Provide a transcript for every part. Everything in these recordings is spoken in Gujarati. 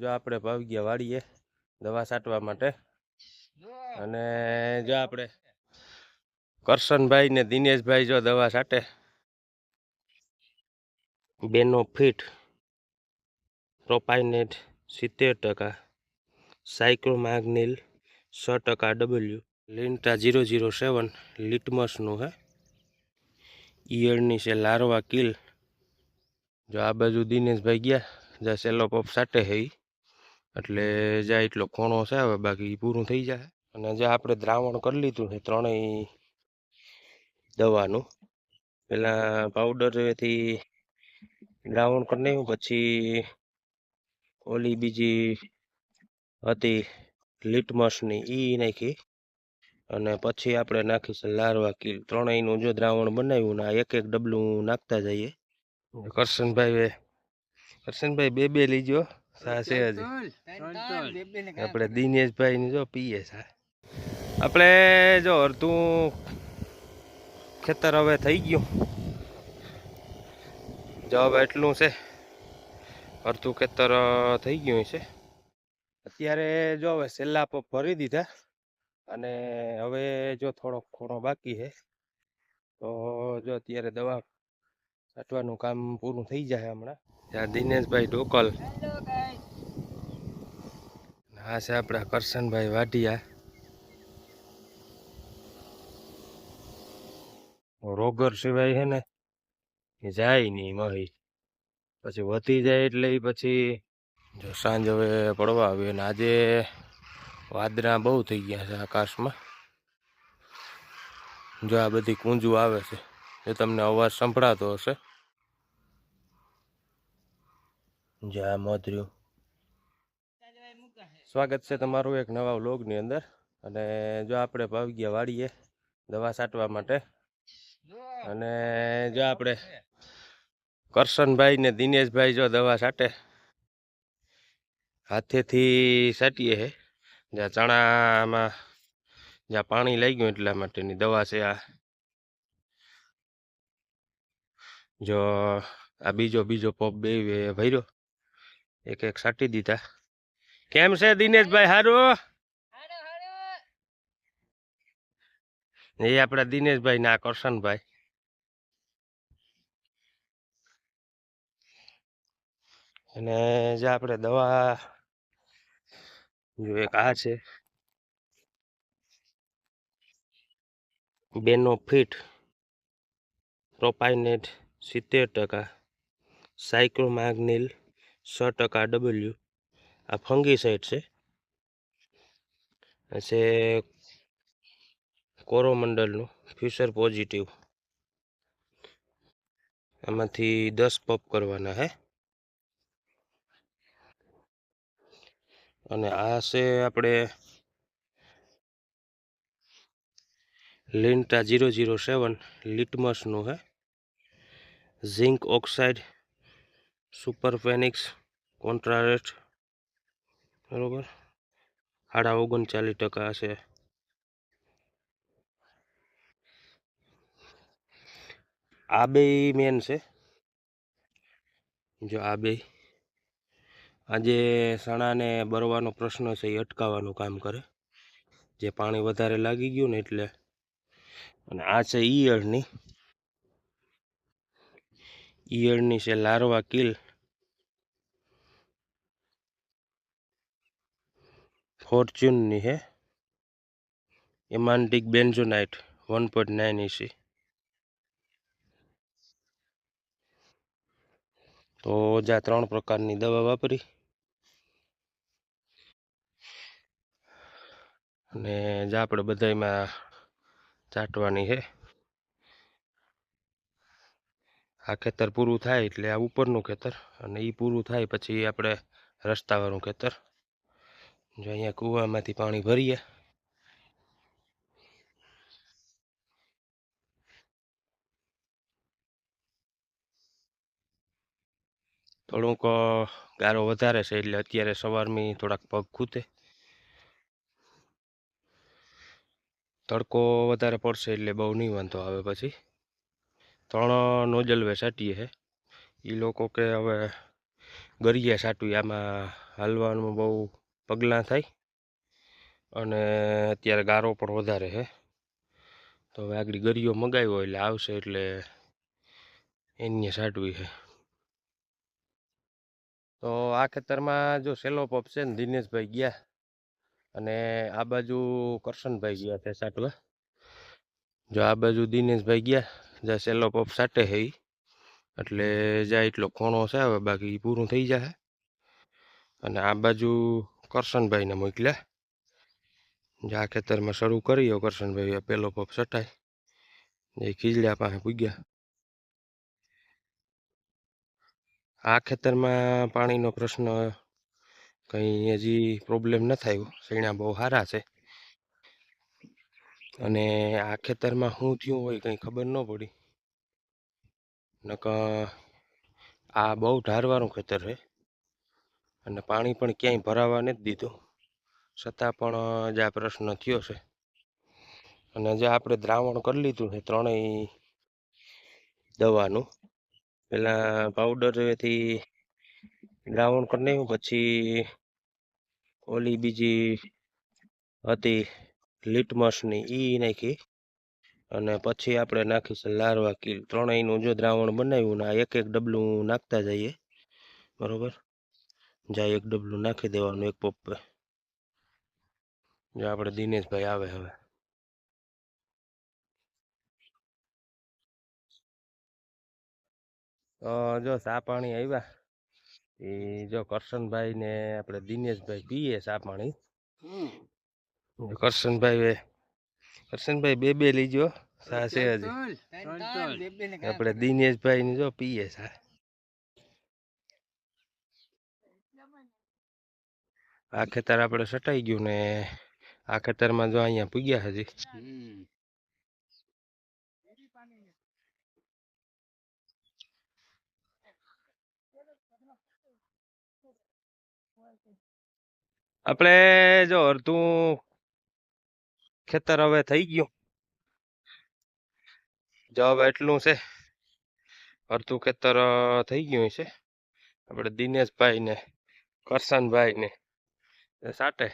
જો આપણે ભાવી ગયા વાળીએ દવા છાંટવા માટે. અને જો આપણે કરશનભાઈ ને દિનેશભાઈ જો દવા છાંટે. બેનો ફીટ પ્રોપાઇનેટ સિત્તેર ટકા, સાયક્રોમાગ્નિલ સો ટકા ડબલ્યુ લિન્ટા જીરો જીરો સેવન લિટમસનું હે. ઈયળની છે લારવા કિલ જો આ બાજુ દિનેશભાઈ ગયા જ્યાં સેલો પપ સાટે હે. એટલે જ્યાં એટલો ખૂણો છે, હવે બાકી પૂરું થઈ જાય અને જે આપણે દ્રાવણ કરી લીધું છે ત્રણેય દવાનું, પેલા પાવડરથી દ્રાવણ કરી નાખ્યું, પછી ઓલી બીજી હતી લિટમસની ઈ નાખી. અને પછી આપણે નાખીશું લારવા કિલ ત્રણેયનું જો દ્રાવણ બનાવ્યું ને આ એક એક ડબલું નાખતા જઈએ. કરશનભાઈ કરશનભાઈ બે બે લીજો. સા છે. હજી આપણે દિનેશભાઈ ની જો પીએ છે. આપણે જો અડધું ખેતર હવે થઈ ગયું. જો હવે એટલું છે. અડધું ખેતર થઈ ગયું છે. અત્યારે જો હવે છેલ્લા ફરી ભરી દીધા. અને હવે જો થોડોક ખૂણો બાકી છે. તો જો અત્યારે દવા છાંટવાનું કામ પૂરું થઈ જાય હમણાં. ત્યાં દિનેશભાઈ ઢોકલ. આ છે આપણા કરશનભાઈ વાઢિયા. રોગર સિવાય છે ને એ જાય નહીં મહી. પછી વધી જાય એટલે પછી જો સાંજ હવે પડવા આવ્યો ને આજે વાદળા બહુ થઈ ગયા છે આકાશમાં. જો આ બધી કુંજુ આવે છે એ તમને અવાજ સંભળાતો હશે. જો આ સ્વાગત છે તમારું એક નવા વ્લોગની અંદર. અને જો આપણે ભાવી ગયા વાડીએ દવા છાંટવા માટે. અને જો આપણે કરશનભાઈ ને દિનેશભાઈ જો દવા છાંટે હાથેથી છાંટીએ છે જ્યાં ચણામાં જ્યાં પાણી લઈ ગયું એટલા માટેની દવા છે આ. જો આ બીજો બીજો પોપ બે ભર્યો. એક એક સાટી દીધા. કેમ છે દિનેશભાઈ હારું? એ આપણા દિનેશભાઈ ના કરશનભાઈ અને જે આપણે દવા જો એક આ છે. બેનો ફીટ પ્રોપાઇનેટ સિત્તેર ટકા સાયક્રોમાગ્નિલ સો ટકા ડબલ્યુ. આ ફંગીસાઇડ છે. છે કોરોમંડલનું, ફ્યુચર પોઝિટિવ. આમાંથી દસ પપ કરવાના હે. અને આ છે આપણે લિન્ટા જીરો જીરો સેવન, લિટમસનું હે. ઝિંક ઓક્સાઇડ સુપરફેનિક્સ કોન્ટ્રારેસ્ટ બરોબર? સાડા ઓગણચાલીસ ટકા છે. આ બે મેન છે. જો આ બે. આજે સણાને બરવાનો પ્રશ્ન છે, એ અટકાવવાનું કામ કરે. જે પાણી વધારે લાગી ગયું ને એટલે. અને આ છે ઈયળની. ઈયળની છે, લારવા કિલ. ફોર્ચ્યુનની હે. એમાન્ટિક બેન્ઝોનાઇટ, વન પોઈન્ટ નાઇન ઇસી તો જ ત્રણ પ્રકારની દવા વાપરી. અને જે આપણે બધામાં ચાટવાની છે આ ખેતર પૂરું થાય એટલે આ ઉપરનું ખેતર અને એ પૂરું થાય પછી આપણે રસ્તાવાળું ખેતર. જો અહીંયા કૂવામાંથી પાણી ભરીએ. થોડુંક ગારો વધારે છે એટલે અત્યારે સવારમાં થોડાક પગ ખૂતે. તડકો વધારે પડશે એટલે બહુ નહીં વાંધો આવે પછી. ત્રણ નોજલ વેસાટીએ છે એ લોકો કે હવે ગરિયા સાટવી આમાં હાલવાનું બહુ પગલાં થાય. અને અત્યારે ગારો પણ વધારે છે તો હવે આગળ ગરિયો મગાવ્યો એટલે આવશે એટલે એની સાટવી છે તો આ ખેતરમાં જો સેલો પપ છે ને દિનેશભાઈ ગયા. અને આ બાજુ કરશનભાઈ ગયા છે સાટવા. જો આ બાજુ દિનેશભાઈ ગયા જ્યાં સેલો પપ સાટે છે એટલે જ્યાં એટલો ખૂણો છે હવે બાકી પૂરું થઈ જશે અને આ બાજુ કરશનભાઈને મોકલ્યા. જે આ ખેતરમાં શરૂ કર્યો કરશનભાઈ પેલો પપ સટાય. એ ખીજડ્યા પાસે પૂગ્યા. આ ખેતરમાં પાણીનો પ્રશ્ન કંઈ હજી પ્રોબ્લેમ ન થયો સૈણા બહુ સારા છે. અને આ ખેતરમાં શું થયું હોય કંઈ ખબર ન પડી. નક આ બહુ ઢારવાળું ખેતર છે અને પાણી પણ ક્યાંય ભરાવા નથી દીધું. છતાં પણ જ આ પ્રશ્ન થયો છે. અને જે આપણે દ્રાવણ કરી લીધું છે ત્રણેય દવાનું, પેલા પાવડરથી દ્રાવણ કરી નાખ્યું, પછી ઓલી બીજી હતી લીટમસની ઈ નાખી અને પછી આપણે નાખીશું લારવા કીલ ત્રણેયનું જો દ્રાવણ બનાવ્યું ને આ એક એક ડબલું નાખતા જઈએ, બરોબર? જાય એક ડબલું નાખી દેવાનું એક પપ્પે. જો આપણે દિનેશભાઈ આવે હવે. જો સા પાણી આવ્યા એ જો કરશનભાઈ ને આપણે દિનેશભાઈ પીએ સા પાણી. કરશનભાઈ કરશનભાઈ બે બે લીજો સા છે હજી. આપણે દિનેશભાઈ ને જો પીએ સા આ ખેતર આપણે સટાઈ ગયું ને આ ખેતરમાં જો અહીંયા પૂગ્યા હજી. આપણે જો અડધું ખેતર હવે થઈ ગયું. જવાબ એટલું છે. અડધું ખેતર થઈ ગયું છે. આપણે દિનેશભાઈ ને કરશનભાઈ ને સાટે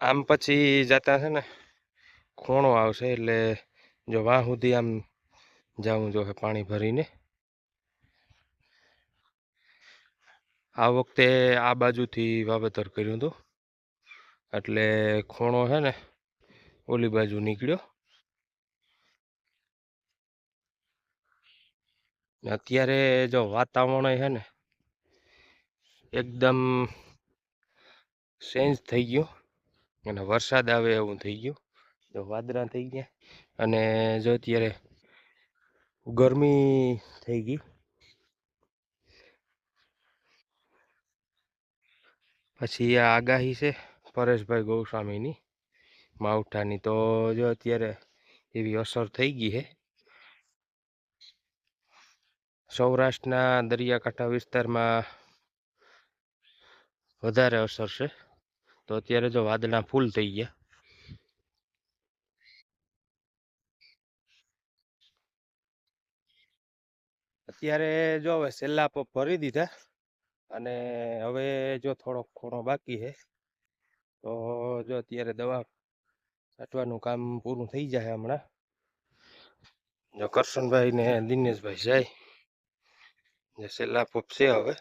આમ પછી જતા છે ને, ખૂણો આવશે એટલે જો વાહ સુધી આમ જવું જોઈએ પાણી ભરીને. આ વખતે આ બાજુથી વાવેતર કર્યું હતું. એટલે ખૂણો છે ને, ઓલી બાજુ નીકળ્યો. અત્યારે જો વાતાવરણ છે ને, એકદમ ચેન્જ થઈ ગયું. અને વરસાદ આવે એવું થઈ ગયું. જો વાદળા થઈ ગયા. અને જો અત્યારે ગરમી થઈ ગઈ. પછી આ આગાહી છે, પરેશભાઈ ગૌસ્વામીની. માવઠાની તો જો અત્યારે એવી અસર થઈ ગઈ છે. સૌરાષ્ટ્રના દરિયાકાંઠા વિસ્તારમાં વધારે અસર છે. તો અત્યારે જો વાદળા ફૂલ થઈ ગયા. અત્યારે જો હવે છેલ્લા ભરી દીધા. અને હવે જો થોડોક ખૂણો બાકી છે, તો જો અત્યારે દવા છાંટવાનું કામ પૂરું થઈ જાય હમણાં. જો કરશનભાઈ ને દિનેશભાઈ જાય જે છેલ્લા પપ છે હવે.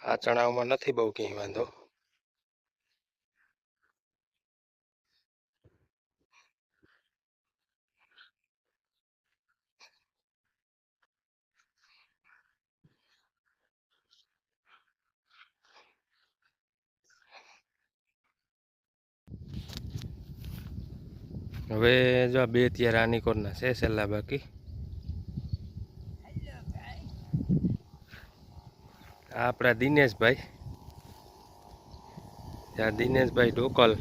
આ ચણાવમાં નથી બહુ કંઈ વાંધો. હવે જો આ બે ત્યાં રાની કોરના છે છેલ્લા બાકી. આપણા દિનેશભાઈ. દિનેશભાઈ ઢોકલ.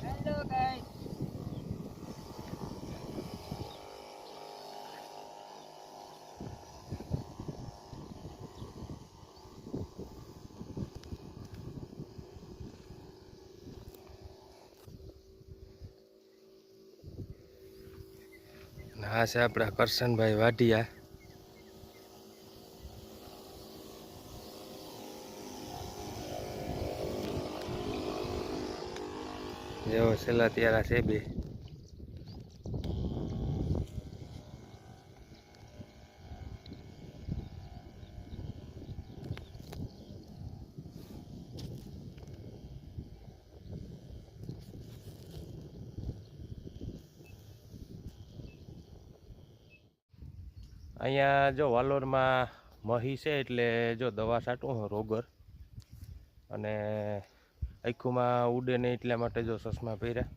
આ છે આપણા કરશનભાઈ વાઢિયા. જેવો છેલ્લા ત્યારે છે બે. અહીંયા જો વાલોરમાં મહી છે એટલે જો દવા છાંટું રોગર. અને આખુંમાં ઉડે નહીં એટલા માટે જો ચશ્મા પહેર્યા.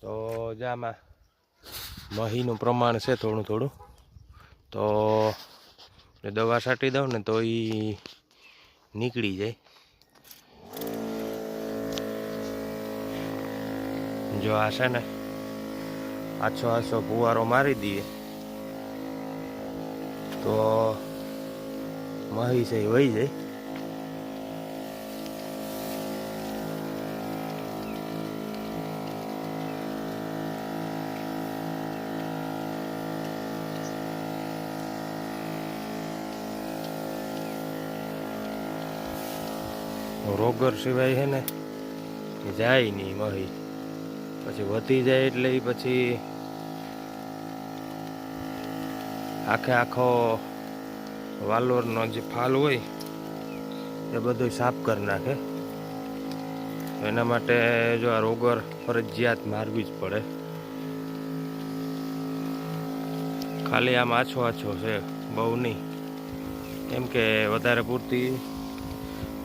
તો જામાં મહીનું પ્રમાણ છે થોડું થોડું. તો દવા છાંટી દઉં ને તો એ નીકળી જાય. જો આ છે ને આછો આછો ફુવારો મારી દઈએ. તો મહી છે વહી જાય. રોગર સિવાય છે ને, જાય નહીં મહી. પછી વધી જાય એટલે પછી આખે આખો વાલોરનો જે ફાલ હોય, એ બધું સાફ કરી નાખે. એના માટે જો આ રોગર ફરજિયાત મારવી જ પડે. ખાલી આમ આછો આછો છે, બહુ નહીં. કેમ કે વધારે પૂરતી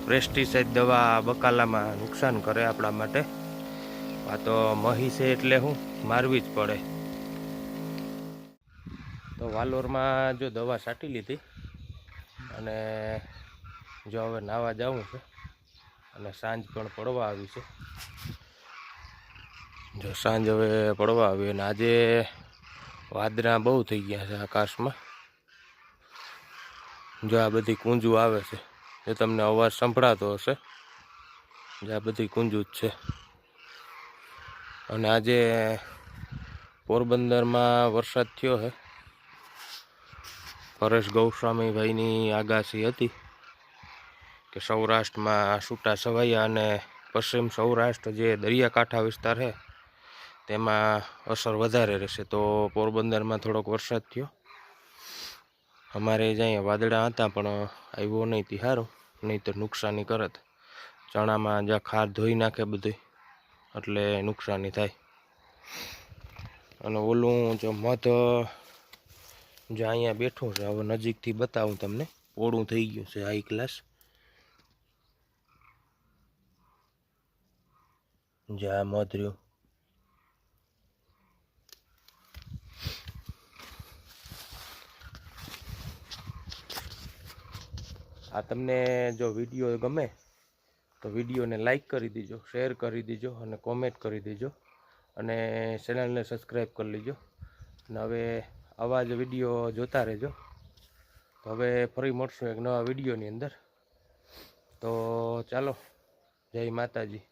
પેસ્ટિસાઇડ દવા બકાલામાં નુકસાન કરે આપણા માટે. આ તો મહી છે એટલે હું, મારવી જ પડે. વાલોરમાં જો દવા છાંટી લીધી અને જો હવે નાવા જવું છે અને સાંજ પણ પડવા આવી છે. જો સાંજ હવે પડવા આવી અને આજે વાદળા બહુ થઈ ગયા છે આકાશમાં. જો આ બધી કુંજુ આવે છે એ તમને અવાજ સંભળાતો હશે. જે આ બધી કુંજુ જ છે. અને આજે પોરબંદરમાં વરસાદ થયો છે. પરેશ ગૌસ્વામીભાઈની આગાસી હતી કે સૌરાષ્ટ્રમાં છૂટા છવાયા અને પશ્ચિમ સૌરાષ્ટ્ર જે દરિયાકાંઠા વિસ્તાર છે, તેમાં અસર વધારે રહેશે. તો પોરબંદરમાં થોડોક વરસાદ થયો. અમારે જ અહીંયા વાદળા હતા, પણ આવ્યો નહીં તિહારો, નહીં તો નુકસાની કરત. ચણામાં જ્યાં ખાર ધોઈ નાખે બધું એટલે નુકસાની થાય. અને ઓલું જો મધ જો અહીંયા બેઠું છે, હવે નજીકથી બતાવું તમને. પોળું થઈ ગયું છે હાઈ ક્લાસ જે આ મધ આ તમને જો વીડિયો ગમે, તો વિડીયોને લાઇક કરી દીજો શેર કરી દીજો અને કોમેન્ટ કરી દીજો. અને ચેનલને સબસ્ક્રાઈબ કરી લેજો. અને હવે આવા જ વીડિયો જોતા રહેજો. તો હવે ફરી મળશું એક નવા વિડીયોની અંદર. તો ચાલો, જય માતાજી.